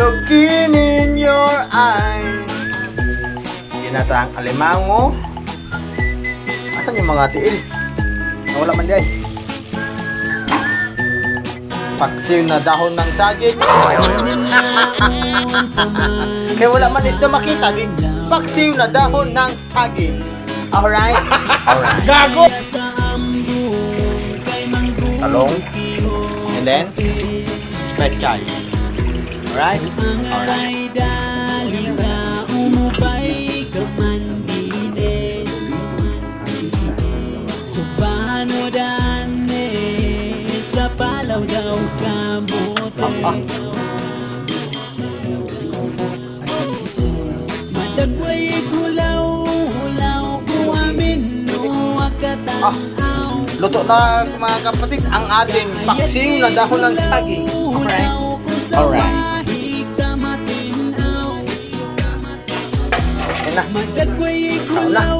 looking in your eyes. Ginatang alimango. Asan yung mga tiil? Nawala man diyan. Paksiw na dahon ng saging. Kaya wala man dito makita din. Paksiw na dahon ng saging. Alright? Alright. Gago! Talong. And then, pechay. Alright? Alright. Palaw daw kamote Ah. No akatanaw Luto na mga kapatid ang ating paksiw na dahon ng saging. Alright? Alright. 好了好了。